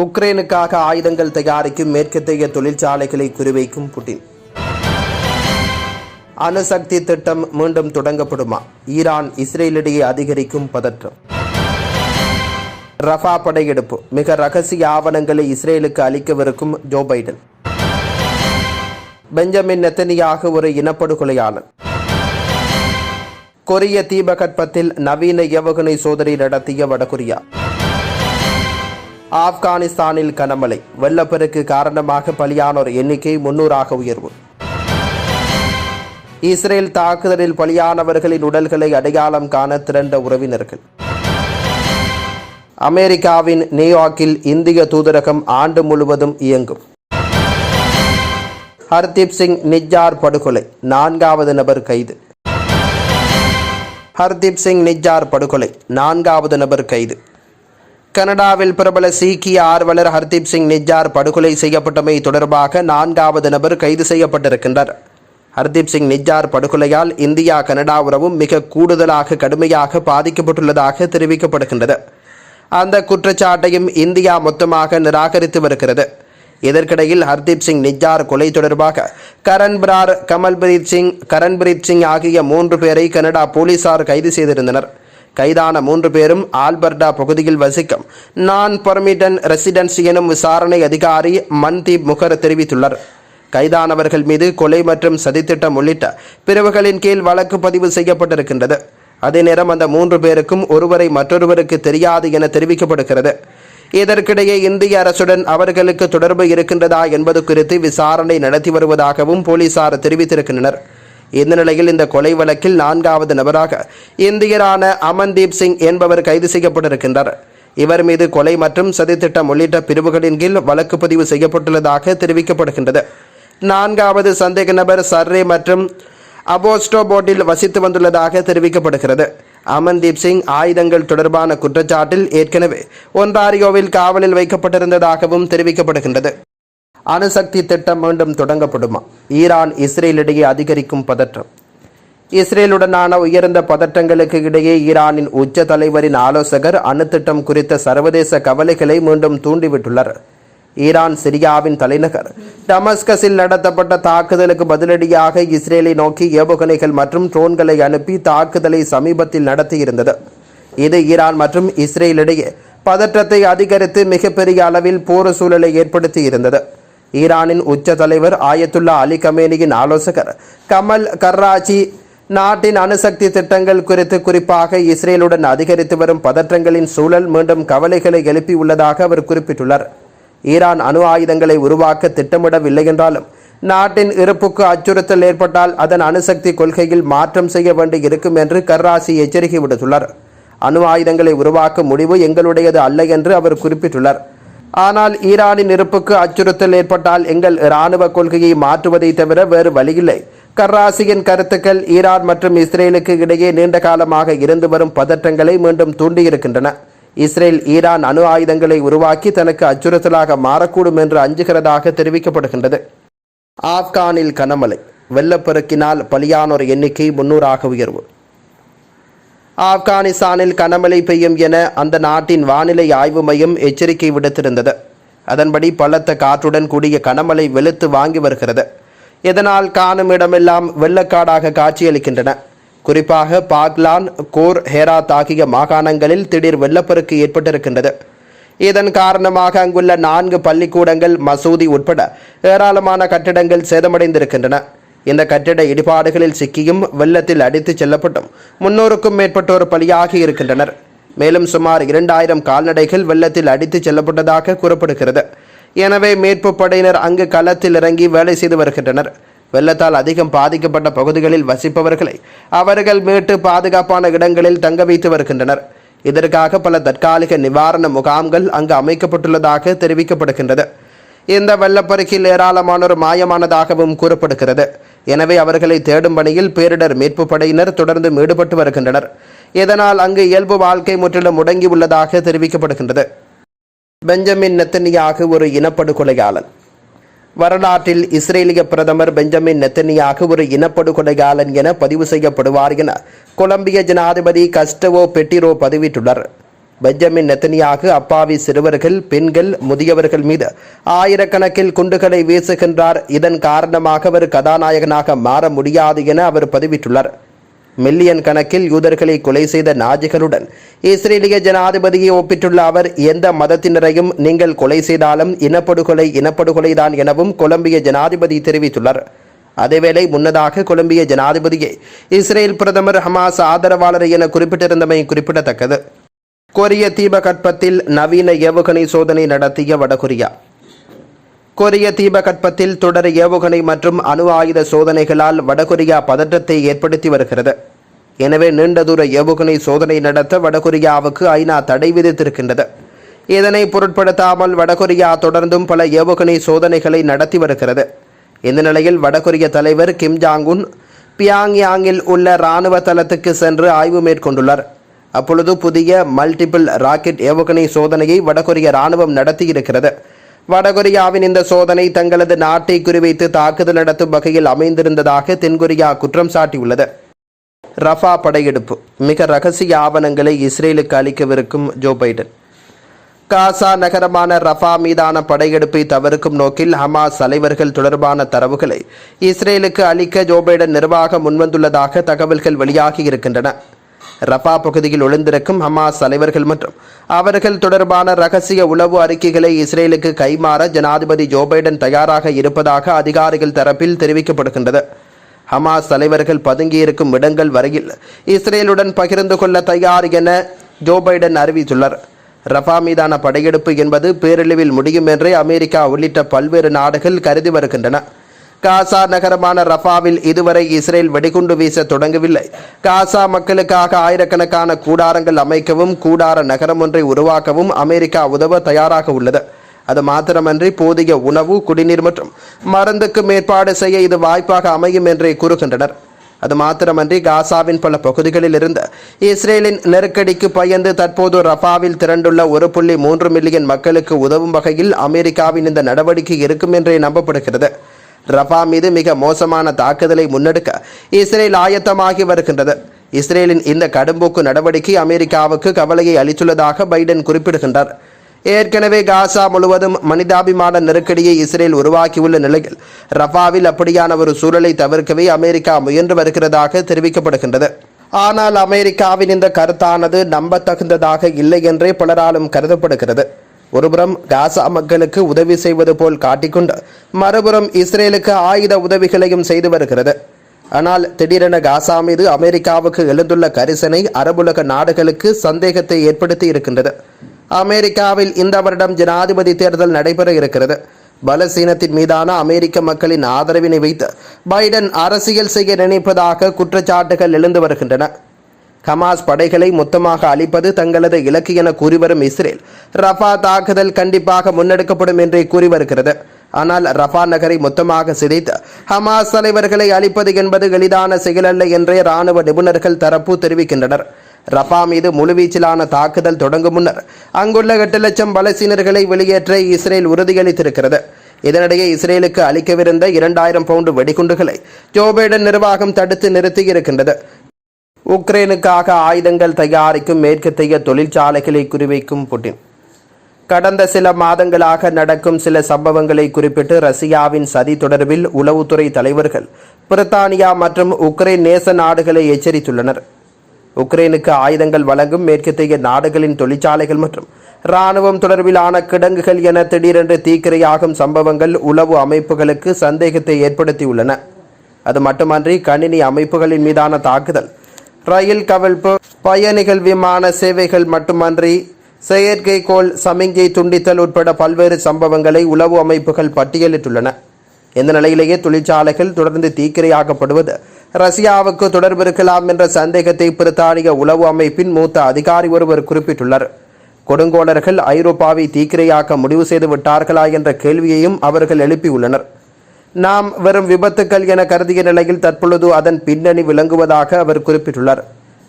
உக்ரைனுக்காக ஆயுதங்கள் தயாரிக்கும் மேற்கத்தைய தொழிற்சாலைகளை குறிவைக்கும் புட்டின். அணுசக்தி திட்டம் மீண்டும் தொடங்கப்படுமா? ஈரான் இஸ்ரேலிடையே அதிகரிக்கும் பதற்றம். ரஃபா படையெடுப்பு. மிக ரகசிய ஆவணங்களை இஸ்ரேலுக்கு அளிக்கவிருக்கும் ஜோ பைடன். பெஞ்சமின் நெத்தனியாக ஒரு இனப்படுகொலையாளர் கொரிய தீபகற்பத்தில் நவீன ஏவுகணை சோதனை நடத்திய வடகொரியா. ஆப்கானிஸ்தானில் கனமழை. வெள்ளப்பெருக்கு காரணமாக பலியானோர் எண்ணிக்கை முன்னூறாக உயர்வு. இஸ்ரேல் தாக்குதலில் பலியானவர்களின் உடல்களை அடையாளம் காண திரண்ட உறவினர்கள். அமெரிக்காவின் நியூயார்க்கில் இந்திய தூதரகம் ஆண்டு முழுவதும் இயங்கும். ஹர்தீப் சிங் நிஜார் படுகொலை நான்காவது நபர் கைது. ஹர்தீப் சிங் நிஜார் படுகொலை நான்காவது நபர் கைது. கனடாவில் பிரபல சீக்கிய ஆர்வலர் ஹர்தீப் சிங் நிஜார் படுகொலை செய்யப்பட்டமை தொடர்பாக நான்காவது நபர் கைது செய்யப்பட்டிருக்கின்றார். ஹர்தீப் சிங் நிஜார் படுகொலையால் இந்தியா கனடா உறவும் மிக கூடுதலாக கடுமையாக பாதிக்கப்பட்டுள்ளதாக தெரிவிக்கப்படுகின்றது. அந்த குற்றச்சாட்டையும் இந்தியா மொத்தமாக நிராகரித்து வருகிறது. இதற்கிடையில் ஹர்தீப் சிங் நிஜார் கொலை தொடர்பாக கரண்பிரார் கமல்பிரீத் சிங் கரண்பிரீத் சிங் ஆகிய மூன்று பேரை கனடா போலீசார் கைது செய்திருந்தனர். கைதான மூன்று பேரும் ஆல்பர்டா பகுதியில் வசிக்கும் நான் பர்மிடன் ரெசிடென்சி எனும் விசாரணை அதிகாரி மன்தீப் முகர் தெரிவித்துள்ளார். கைதானவர்கள் மீது கொலை மற்றும் சதித்திட்டம் உள்ளிட்ட பிரிவுகளின் கீழ் வழக்கு பதிவு செய்யப்பட்டிருக்கின்றது. அதே நேரம் அந்த மூன்று பேருக்கும் ஒருவரை மற்றொருவருக்கு தெரியாது என தெரிவிக்கப்படுகிறது. இதற்கிடையே இந்திய அரசுடன் அவர்களுக்கு தொடர்பு இருக்கின்றதா என்பது குறித்து விசாரணை நடத்தி வருவதாகவும் போலீசார் தெரிவித்திருக்கின்றனர். இந்த நிலையில் இந்த கொலை வழக்கில் நான்காவது நபராக இந்தியரான அமன்தீப் சிங் என்பவர் கைது செய்யப்பட்டிருக்கின்றார். இவர் மீது கொலை மற்றும் சதித்திட்டம் உள்ளிட்ட பிரிவுகளின் கீழ் வழக்கு பதிவு செய்யப்பட்டுள்ளதாக தெரிவிக்கப்படுகின்றது. நான்காவது சந்தேக நபர் சர்ரே மற்றும் அபோஸ்டோ போட்டில் வசித்து வந்துள்ளதாக தெரிவிக்கப்படுகிறது. அமன்தீப் சிங் ஆயுதங்கள் தொடர்பான குற்றச்சாட்டில் ஏற்கனவே ஒன்டாரியோவில் காவலில் வைக்கப்பட்டிருந்ததாகவும் தெரிவிக்கப்படுகின்றது. அணுசக்தி திட்டம் மீண்டும் தொடங்கப்படுமா? ஈரான் இஸ்ரேலிடையே அதிகரிக்கும் பதற்றம். இஸ்ரேலுடனான உயர்ந்த பதற்றங்களுக்கு இடையே ஈரானின் உச்ச தலைவரின் ஆலோசகர் அணு திட்டம் குறித்த சர்வதேச கவலைகளை மீண்டும் தூண்டிவிட்டுள்ளார். ஈரான் சிரியாவின் தலைநகர் டமஸ்கஸில் நடத்தப்பட்ட தாக்குதலுக்கு பதிலடியாக இஸ்ரேலை நோக்கி ஏவுகணைகள் மற்றும் ட்ரோன்களை அனுப்பி தாக்குதலை சமீபத்தில் நடத்தியிருந்தது. இது ஈரான் மற்றும் இஸ்ரேலிடையே பதற்றத்தை அதிகரித்து மிகப்பெரிய அளவில் போர் சூழலை ஏற்படுத்தி இருந்தது ஈரானின் உச்ச தலைவர் ஆயத்துல்லா அலி கமேனியின் ஆலோசகர் கமல் கர்ராச்சி நாட்டின் அணுசக்தி திட்டங்கள் குறித்து குறிப்பாக இஸ்ரேலுடன் அதிகரித்து வரும் பதற்றங்களின் சூழல் மீண்டும் கவலைகளை எழுப்பியுள்ளதாக அவர் குறிப்பிட்டுள்ளார். ஈரான் அணு ஆயுதங்களை உருவாக்க திட்டமிடவில்லை என்றாலும் நாட்டின் இருப்புக்கு அச்சுறுத்தல் ஏற்பட்டால் அதன் அணுசக்தி கொள்கையில் மாற்றம் செய்ய வேண்டி இருக்கும் என்று கர்ராசி எச்சரிக்கை விடுத்துள்ளார். அணு ஆயுதங்களை உருவாக்கும் முடிவு எங்களுடையது அல்ல என்று அவர் குறிப்பிட்டுள்ளார். ஆனால் ஈரானின் இருப்புக்கு அச்சுறுத்தல் ஏற்பட்டால் எங்கள் இராணுவ கொள்கையை மாற்றுவதை தவிர வேறு வழியில்லை. கர்ராசியின் கருத்துக்கள் ஈரான் மற்றும் இஸ்ரேலுக்கு இடையே நீண்ட காலமாக இருந்து வரும் பதற்றங்களை மீண்டும் தூண்டியிருக்கின்றன. இஸ்ரேல் ஈரான் அணு ஆயுதங்களை உருவாக்கி தனக்கு அச்சுறுத்தலாக மாறக்கூடும் என்று அஞ்சுகிறதாக தெரிவிக்கப்படுகின்றது. ஆப்கானில் கனமழை. வெள்ளப்பெருக்கினால் பலியானோர் எண்ணிக்கை முன்னூறாக உயர்வு. ஆப்கானிஸ்தானில் கனமழை பெய்யும் என அந்த நாட்டின் வானிலை ஆய்வு மையம் எச்சரிக்கை விடுத்திருந்தது. அதன்படி பலத்த காற்றுடன் கூடிய கனமழை வெளுத்து வாங்கி வருகிறது. இதனால் காணும் இடமெல்லாம் வெள்ளக்காடாக காட்சியளிக்கின்றன. குறிப்பாக பாக்லான் கோர் ஹேராத் ஆகிய மாகாணங்களில் திடீர் வெள்ளப்பெருக்கு ஏற்பட்டிருக்கின்றது. இதன் காரணமாக அங்குள்ள நான்கு பள்ளிக்கூடங்கள் மசூதி உட்பட ஏராளமான கட்டிடங்கள் சேதமடைந்திருக்கின்றன. இந்த கட்டிட இடிபாடுகளில் சிக்கியும் வெள்ளத்தில் அடித்துச் செல்லப்பட்டும். முன்னூறுக்கும் மேற்பட்டோர் பலியாகி இருக்கின்றனர். மேலும் சுமார் இரண்டாயிரம் கால்நடைகள் வெள்ளத்தில் அடித்துச் செல்லப்பட்டதாக கூறப்படுகிறது. எனவே மீட்பு படையினர் அங்கு களத்தில் இறங்கி வேலை செய்து வருகின்றனர். வெள்ளத்தால் அதிகம் பாதிக்கப்பட்ட பகுதிகளில் வசிப்பவர்களை அவர்கள் மீட்டு பாதுகாப்பான இடங்களில் தங்க வைத்து வருகின்றனர். இதற்காக பல தற்காலிக நிவாரண முகாம்கள் அங்கு அமைக்கப்பட்டுள்ளதாக தெரிவிக்கப்படுகின்றது. இந்த வெள்ளப்பெருக்கில் ஏராளமானோர் மாயமானதாகவும் கூறப்படுகிறது. எனவே அவர்களை தேடும் பணியில் பேரிடர் மீட்பு படையினர் தொடர்ந்து ஈடுபட்டு வருகின்றனர். இதனால் அங்கு இயல்பு வாழ்க்கை முற்றிலும் முடங்கியுள்ளதாக தெரிவிக்கப்படுகின்றது. பெஞ்சமின் நெத்தனியாக ஒரு இனப்படுகொலையாளன் வரலாற்றில் இஸ்ரேலிய பிரதமர் பெஞ்சமின் நெத்தனியாக ஒரு இனப்படுகொலையாளன் என பதிவு செய்யப்படுவார் என கொலம்பிய ஜனாதிபதி கஸ்டவோ பெட்டிரோ பதிவிட்டுள்ளார். பெஞ்சமின் நெத்தனியாக அப்பாவி சிறுவர்கள் பெண்கள் முதியவர்கள் மீது ஆயிரக்கணக்கில் குண்டுகளை வீசுகின்றார். இதன் காரணமாக அவர் கதாநாயகனாக மாற முடியாது என அவர் பதிவிட்டுள்ளார். மில்லியன் கணக்கில் யூதர்களை கொலை செய்த நாஜிகளுடன் இஸ்ரேலிய ஜனாதிபதியை ஒப்பிட்டுள்ள அவர் எந்த மதத்தினரையும் நீங்கள் கொலை செய்தாலும் இனப்படுகொலை இனப்படுகொலைதான் எனவும் கொலம்பிய ஜனாதிபதி தெரிவித்துள்ளார். அதேவேளை முன்னதாக கொலம்பிய ஜனாதிபதியை இஸ்ரேல் பிரதமர் ஹமாஸ் ஆதரவாளர் என குறிப்பிட்டிருந்தமை குறிப்பிடத்தக்கது. கொரிய தீபகற்பத்தில் நவீன ஏவுகணை சோதனை நடத்திய வடகொரியா. கொரிய தீபகற்பத்தில் தொடர் ஏவுகணை மற்றும் அணு ஆயுத சோதனைகளால் வடகொரியா பதற்றத்தை ஏற்படுத்தி வருகிறது. எனவே நீண்ட தூர ஏவுகணை சோதனை நடத்த வடகொரியாவுக்கு ஐநா தடை விதித்திருக்கின்றது. இதனை பொருட்படுத்தாமல் வடகொரியா தொடர்ந்தும் பல ஏவுகணை சோதனைகளை நடத்தி வருகிறது. இந்த நிலையில் வடகொரிய தலைவர் கிம் ஜாங் உன் பியாங்யாங்கில் உள்ள இராணுவ தளத்துக்கு சென்று ஆய்வு மேற்கொண்டுள்ளார். அப்பொழுது புதிய மல்டிபிள் ராக்கெட் ஏவுகணை சோதனையை வடகொரிய இராணுவம் நடத்தியிருக்கிறது. வடகொரியாவின் இந்த சோதனை தங்களது நாட்டை குறிவைத்து தாக்குதல் நடத்தும் வகையில் அமைந்திருந்ததாக தென்கொரியா குற்றம் சாட்டியுள்ளது. ரஃபா படையெடுப்பு. மிக ரகசிய ஆவணங்களை இஸ்ரேலுக்கு அளிக்கவிருக்கும் ஜோ பைடன். காசா நகரமான ரஃபா மீதான படையெடுப்பை தவிர்க்கும் நோக்கில் ஹமாஸ் தலைவர்கள் தொடர்பான தரவுகளை இஸ்ரேலுக்கு அளிக்க ஜோ பைடன் நிர்வாகம் முன்வந்துள்ளதாக தகவல்கள் வெளியாகி இருக்கின்றன. ரஃபா பகுதியில் ஒளிந்திருக்கும் ஹமாஸ் தலைவர்கள் மற்றும் அவர்கள் தொடர்பான ரகசிய உளவு அறிக்கைகளை இஸ்ரேலுக்கு கைமாற ஜனாதிபதி ஜோ பைடன் தயாராக இருப்பதாக அதிகாரிகள் தரப்பில் தெரிவிக்கப்படுகின்றது. ஹமாஸ் தலைவர்கள் பதுங்கியிருக்கும் இடங்கள் வரையில் இஸ்ரேலுடன் பகிர்ந்து கொள்ள தயார் என ஜோ பைடன் அறிவித்துள்ளார். ரஃபா மீதான படையெடுப்பு என்பது பேரழிவில் முடியும் என்றே அமெரிக்கா உள்ளிட்ட பல்வேறு நாடுகள் கருதி வருகின்றன. காசா நகரமான ரஃபாவில் இதுவரை இஸ்ரேல் வெடிகுண்டு வீச தொடங்கவில்லை. காசா மக்களுக்காக ஆயிரக்கணக்கான கூடாரங்கள் அமைக்கவும் கூடார நகரம் ஒன்றை உருவாக்கவும் அமெரிக்கா உதவ தயாராக உள்ளது. அது மாத்திரமன்றி போதிய உணவு குடிநீர் மற்றும் மருந்துக்கு மேற்பாடு செய்ய இது வாய்ப்பாக அமையும் என்றே கூறுகின்றனர். அது மாத்திரமன்றி காசாவின் பல பகுதிகளில் இருந்து இஸ்ரேலின் நெருக்கடிக்கு பயந்து தற்போது ரஃபாவில் திரண்டுள்ள ஒரு புள்ளி மூன்று மில்லியன் மக்களுக்கு உதவும் வகையில் அமெரிக்காவின் இந்த நடவடிக்கை இருக்கும் என்றே நம்பப்படுகிறது. ரஃபா மீது மிக மோசமான தாக்குதலை முன்னெடுக்க இஸ்ரேல் ஆயத்தமாகி வருகின்றது. இஸ்ரேலின் இந்த கடும்போக்கு நடவடிக்கை அமெரிக்காவுக்கு கவலையை அளித்துள்ளதாக பைடன் குறிப்பிடுகின்றார். ஏற்கனவே காசா முழுவதும் மனிதாபிமான நெருக்கடியை இஸ்ரேல் உருவாக்கியுள்ள நிலையில் ரஃபாவில் அப்படியான ஒரு சூழலை தவிர்க்கவே அமெரிக்கா முயன்று வருகிறதாக தெரிவிக்கப்படுகின்றது. ஆனால் அமெரிக்காவின் இந்த கருத்தானது நம்பத்தகுந்ததாக இல்லை என்றே பலராலும் கருதப்படுகிறது. ஒருபுறம் காசா மக்களுக்கு உதவி செய்வது போல் காட்டிக்கொண்டு மறுபுறம் இஸ்ரேலுக்கு ஆயுத உதவிகளையும் செய்து வருகிறது. ஆனால் திடீரென காசா மீது அமெரிக்காவுக்கு எழுந்துள்ள கரிசனை அரபுலக நாடுகளுக்கு சந்தேகத்தை ஏற்படுத்தி இருக்கின்றது. அமெரிக்காவில் இந்த வருடம் ஜனாதிபதி தேர்தல் நடைபெற இருக்கிறது. பலசீனத்தின் மீதான அமெரிக்க மக்களின் ஆதரவினை வைத்து பைடன் அரசியல் செய்ய நினைப்பதாக குற்றச்சாட்டுகள் எழுந்து வருகின்றன. ஹமாஸ் படைகளை மொத்தமாக அழிப்பது தங்களது இலக்கு என கூறி வரும் இஸ்ரேல் ரஃபா தாக்குதல் கண்டிப்பாக முன்னெடுக்கப்படும் என்றே கூறி வருகிறது. ஆனால் ரஃபா நகரை மொத்தமாக சிதைத்து ஹமாஸ் தலைவர்களை அழிப்பது என்பது எளிதான செயலல்ல என்றே ராணுவ நிபுணர்கள் தரப்பு தெரிவிக்கின்றனர். ரஃபா மீது முழுவீச்சிலான தாக்குதல் தொடங்கும் முன்னர் அங்குள்ள எட்டு லட்சம் பலசீனர்களை வெளியேற்ற இஸ்ரேல் உறுதியளித்திருக்கிறது. இதனிடையே இஸ்ரேலுக்கு அளிக்கவிருந்த இரண்டாயிரம் பவுண்டு வெடிகுண்டுகளை ஜோ பைடன் நிர்வாகம் தடுத்து நிறுத்தியிருக்கின்றது. உக்ரைனுக்காக ஆயுதங்கள் தயாரிக்கும் மேற்கத்திய தொழிற்சாலைகளை குறிவைக்கும் புட்டின். கடந்த சில மாதங்களாக நடக்கும் சில சம்பவங்களை குறிப்பிட்டு ரஷ்யாவின் சதி தொடர்பில் உளவுத்துறை தலைவர்கள் பிரித்தானியா மற்றும் உக்ரைன் நேச நாடுகளை எச்சரித்துள்ளனர். உக்ரைனுக்கு ஆயுதங்கள் வழங்கும் மேற்கத்திய நாடுகளின் தொழிற்சாலைகள் மற்றும் இராணுவம் தொடர்பிலான கிடங்குகள் என திடீரென்று தீக்கிரையாகும் சம்பவங்கள் உளவு அமைப்புகளுக்கு சந்தேகத்தை ஏற்படுத்தியுள்ளன. அது மட்டுமன்றி கணினி அமைப்புகளின் மீதான தாக்குதல் ரயில் கவிழ்ப்பு பயணிகள் விமான சேவைகள் மட்டுமன்றி செயற்கைக்கோள் சமிஞ்சை துண்டித்தல் உட்பட பல்வேறு சம்பவங்களை உளவு அமைப்புகள் பட்டியலிட்டுள்ளன. இந்த நிலையிலேயே தொழிற்சாலைகள் தொடர்ந்து தீக்கிரையாக்கப்படுவது ரஷ்யாவுக்கு தொடர்பு இருக்கலாம் என்ற சந்தேகத்தை பிரித்தானிய உளவு அமைப்பின் மூத்த அதிகாரி ஒருவர் குறிப்பிட்டுள்ளார். கொடுங்கோலர்கள் ஐரோப்பாவை தீக்கிரையாக்க முடிவு செய்து விட்டார்களா என்ற கேள்வியையும் அவர்கள் எழுப்பியுள்ளனர். நாம் வெறும் விபத்துக்கள் என கருதிய நிலையில் தற்பொழுது அதன் பின்னணி விளங்குவதாக அவர் குறிப்பிட்டுள்ளார்.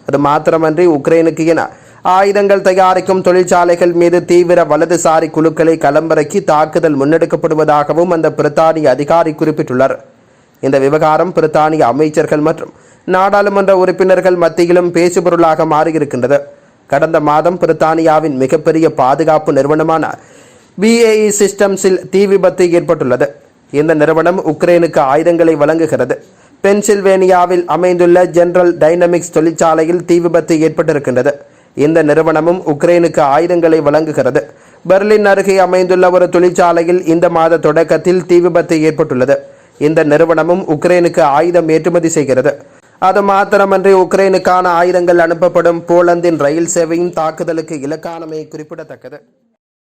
அது மாத்திரமன்றி உக்ரைனுக்கு என ஆயுதங்கள் தயாரிக்கும் தொழிற்சாலைகள் மீது தீவிர வலதுசாரி குழுக்களை களமிறக்கி தாக்குதல் முன்னெடுக்கப்படுவதாகவும் அந்த பிரித்தானிய அதிகாரி குறிப்பிட்டுள்ளார். இந்த விவகாரம் பிரித்தானிய அமைச்சர்கள் மற்றும் நாடாளுமன்ற உறுப்பினர்கள் மத்தியிலும் பேசுபொருளாக மாறியிருக்கின்றது. கடந்த மாதம் பிரித்தானியாவின் மிகப்பெரிய பாதுகாப்பு நிறுவனமான பிஏஇ சிஸ்டம்ஸில் தீ விபத்து ஏற்பட்டுள்ளது. இந்த நிறுவனம் உக்ரைனுக்கு ஆயுதங்களை வழங்குகிறது. பென்சில்வேனியாவில் அமைந்துள்ள ஜெனரல் டைனமிக்ஸ் தொழிற்சாலையில் தீ விபத்து ஏற்பட்டிருக்கின்றது. இந்த நிறுவனமும் உக்ரைனுக்கு ஆயுதங்களை வழங்குகிறது. பெர்லின் அருகே அமைந்துள்ள ஒரு தொழிற்சாலையில் இந்த மாத தொடக்கத்தில் தீ விபத்து ஏற்பட்டுள்ளது. இந்த நிறுவனமும் உக்ரைனுக்கு ஆயுதம் ஏற்றுமதி செய்கிறது. அது மாத்திரமன்றி உக்ரைனுக்கான ஆயுதங்கள் அனுப்பப்படும் போலந்தின் ரயில் சேவையும் தாக்குதலுக்கு இலக்கானமை குறிப்பிடத்தக்கது.